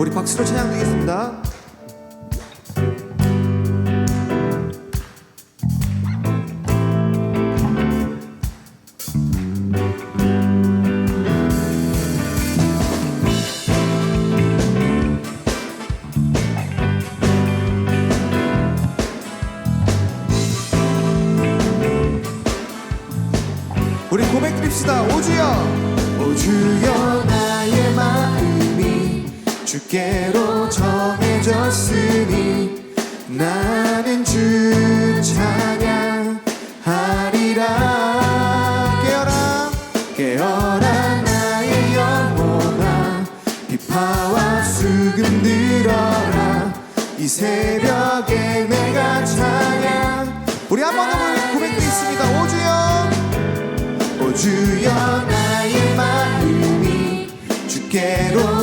우리 박수로 찬양 드리겠습니다. 우리 고백드립시다. 오주여. 오주여. 주께로 정해졌으니 나는 주 찬양하리라. 깨어라. 깨어라 나의 영혼아. 비파와 수금 들어라. 이 새벽에 내가 찬양. 우리 한 번더 고백도 있습니다. 오주여. 오주여 나의 마음이 주께로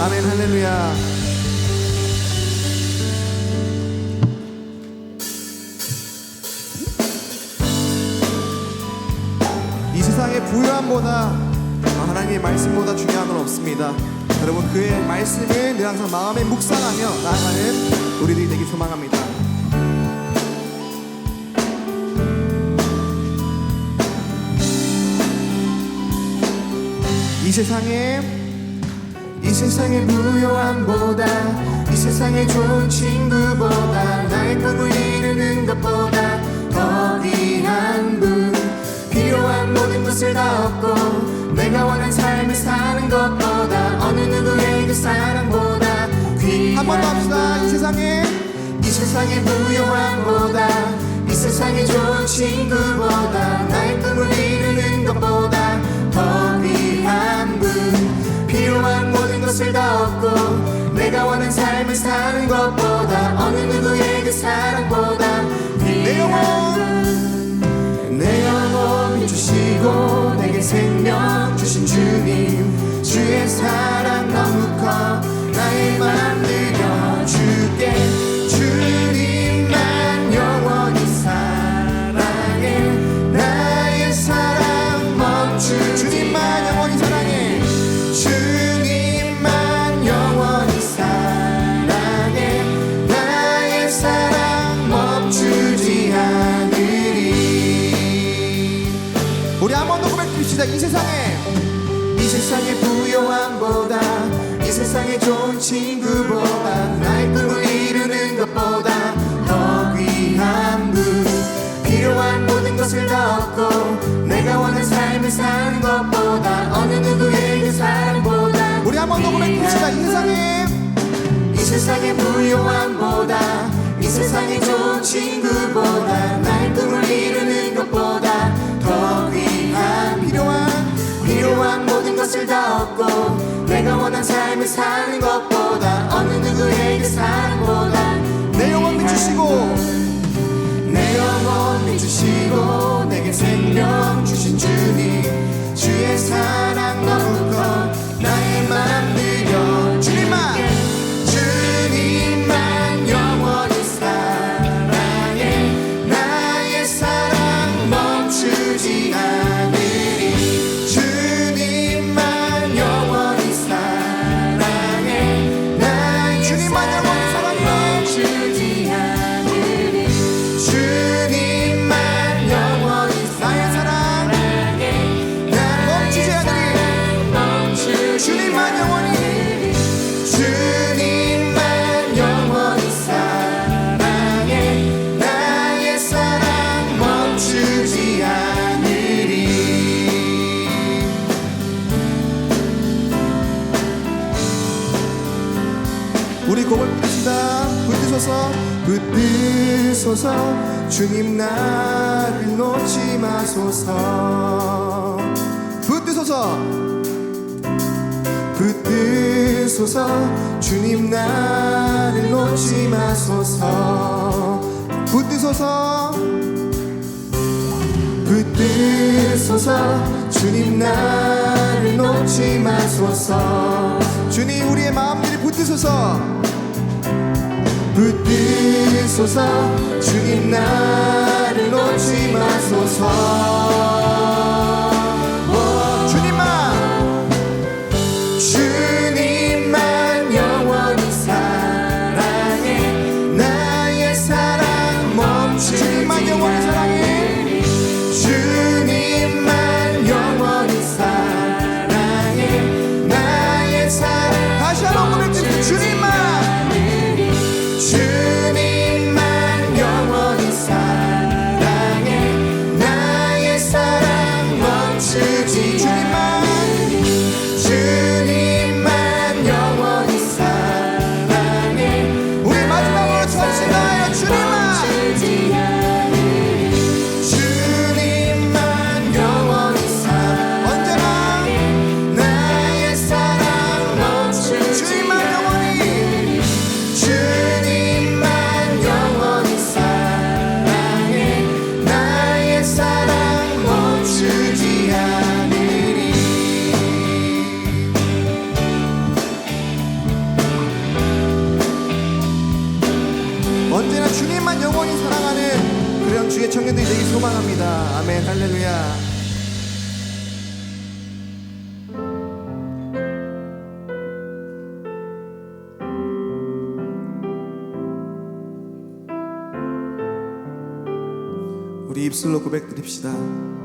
아멘 할렐루야. 이 세상의 부유함보다 하나님의 말씀보다 중요한 건 없습니다. 여러분 그의 말씀을 늘 항상 마음에 묵상하며 나아가는 우리들이 되길 소망합니다. 이 세상에 이 세상의 부요함보다 이 세상의 좋은 친구보다 나의 꿈을 이루는 것보다 더 귀한 분. 필요한 모든 것을 다 얻고 내가 원한 삶을 사는 것보다 어느 누구의 그 사랑보다 귀한 한번더 합시다 이 세상에. 이 세상의 부요함보다 이 세상의 좋은 친구보다 나의 꿈을 이루는 것을 다 얻고 내가 원한 삶을 사는 것보다 어느 누구의 그 사랑보다 귀한 분내 영혼 주시고 내게 생명 주신 주님 것을 다 얻고 내가 원한 삶을 사는 것보다 어느 누구의 그 사랑보다 우리 한번더 고백합시다 이 세상에 이 세상의 부요함보다 이 세상의 좋은 친구보다 나의 꿈을 이루는 것보다 더 귀한 필요한 필요한 모든 것을 다 얻고 내가 원한 삶을 사는 것보다 어느 누구의 그 사랑보다 내 영혼 비추시고 내 영혼 비추시고 내게 생명 주신 주님 주의 사랑 너무 커 나의 맘 붙드소서. 주님 나를 놓지 마소서. 붙드소서. 붙드소서. 주님 나를 놓지 마소서. 붙드소서. 붙드소서. 주님 나를 놓지 마소서. 주님 우리의 마음들이 붙드소서 붙드소서 주님 나를 놓지 마소서 고백드립시다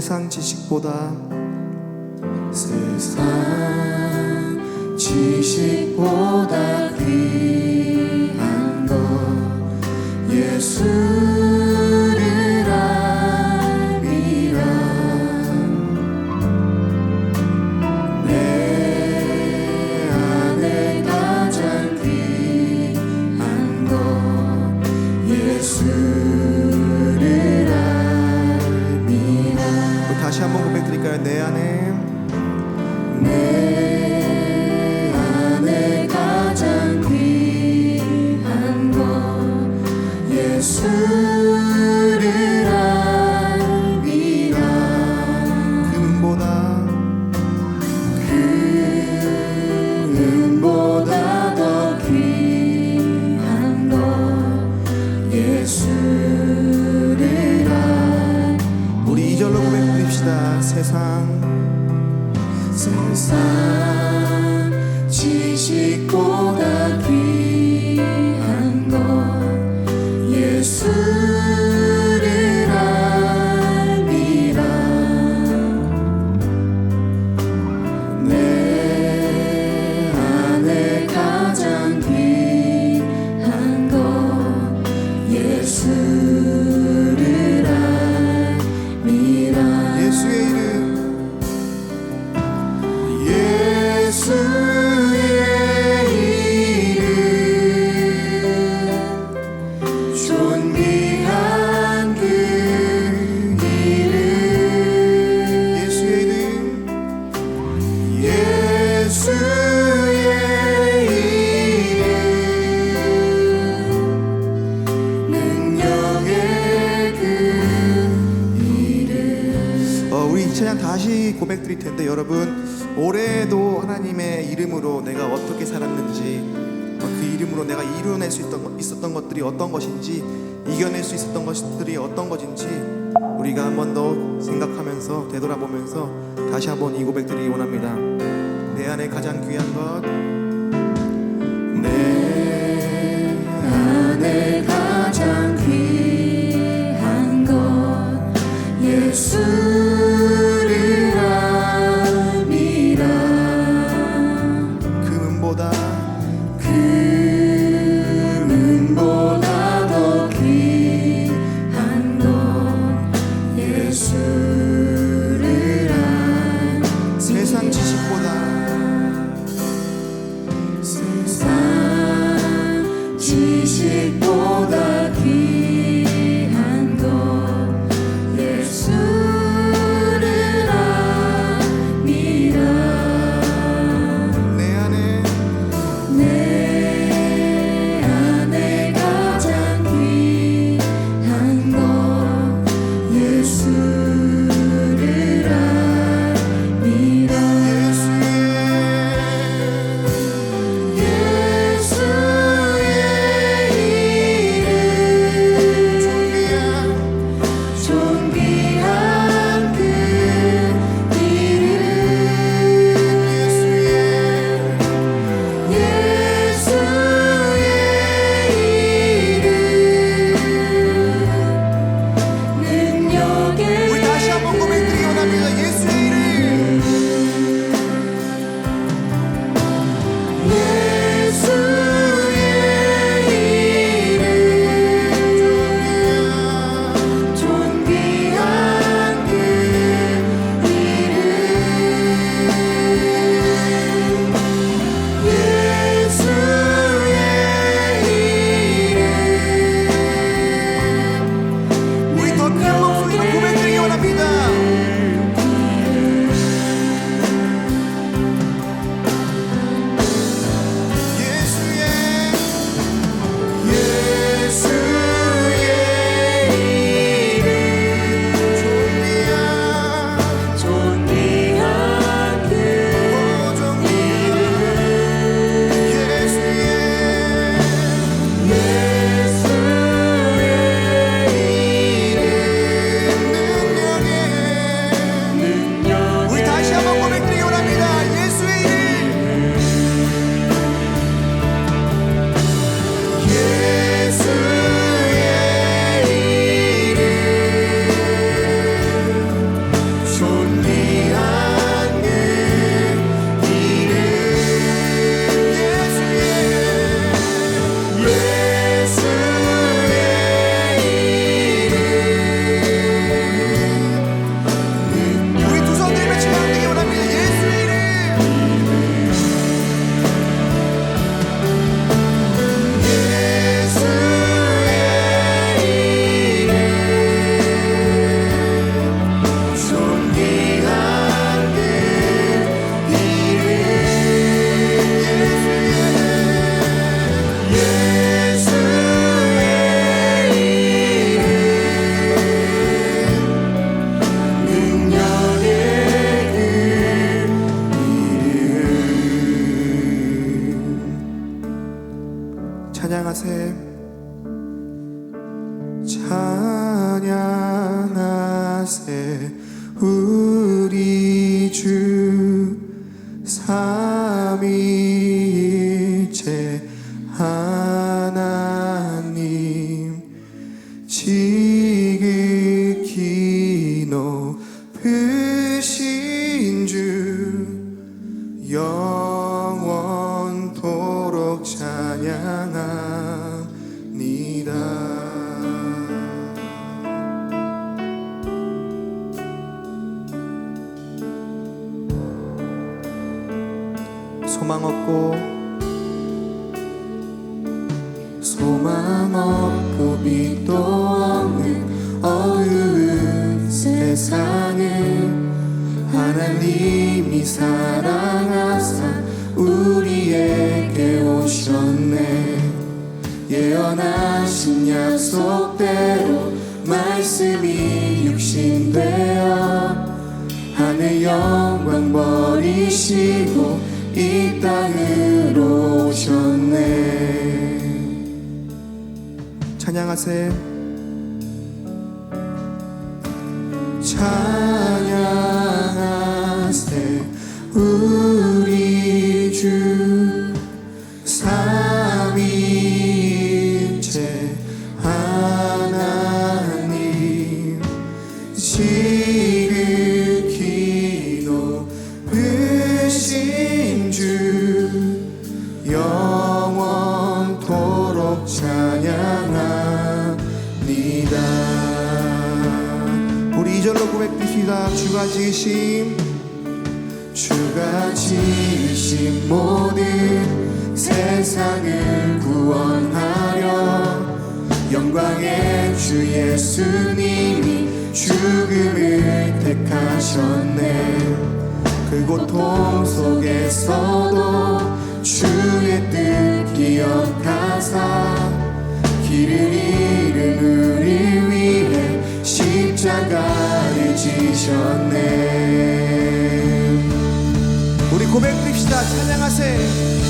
세상 지식보다 줍시다 세상. 세상 지식보다 귀 어떤 것인지 이겨낼 수 있었던 것들이 어떤 것인지 우리가 한 번 더 생각하면서 되돌아보면서 다시 한번 이 고백들이 원합니다. 내 안에 가장 귀한 것 time. 세상은 하나님이 사랑하사 우리에게 오셨네. 예언하신 약속대로 말씀이 육신되어 하늘 영광 버리시고 이 땅으로 오셨네. 찬양하세요. high. 예수님이 죽음을 택하셨네. 그 고통 속에서도 주의 뜻 기억하사 길을 잃은 우리 위해 십자가를 지셨네. 우리 고백드립시다. 찬양하세요.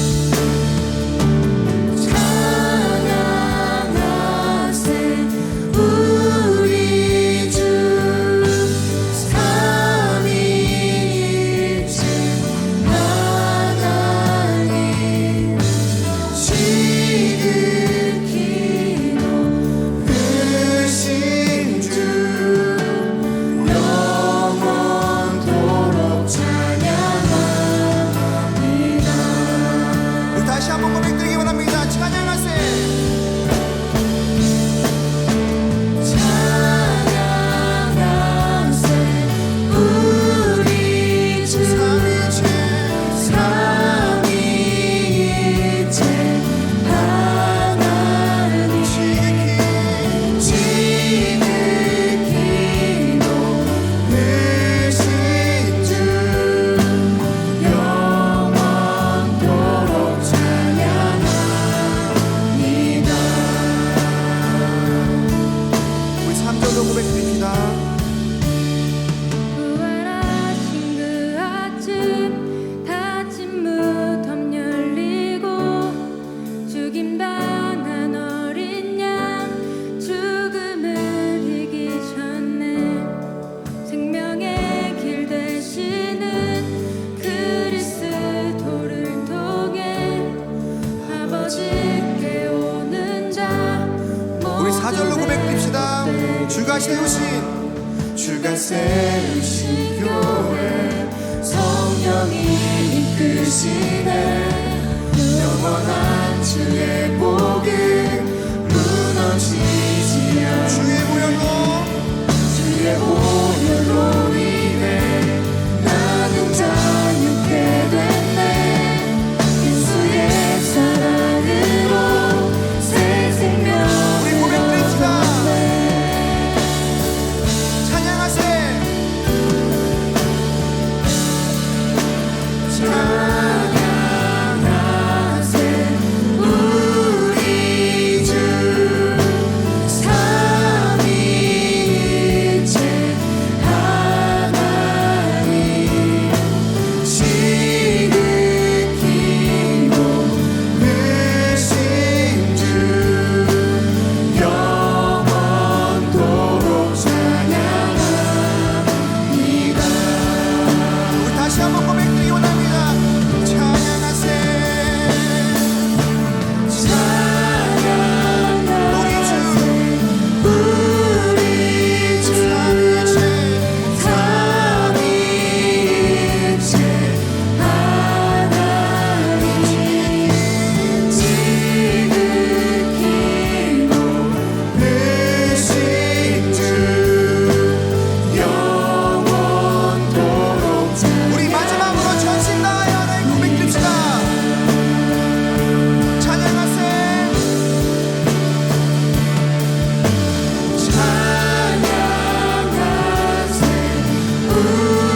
다 Ooh.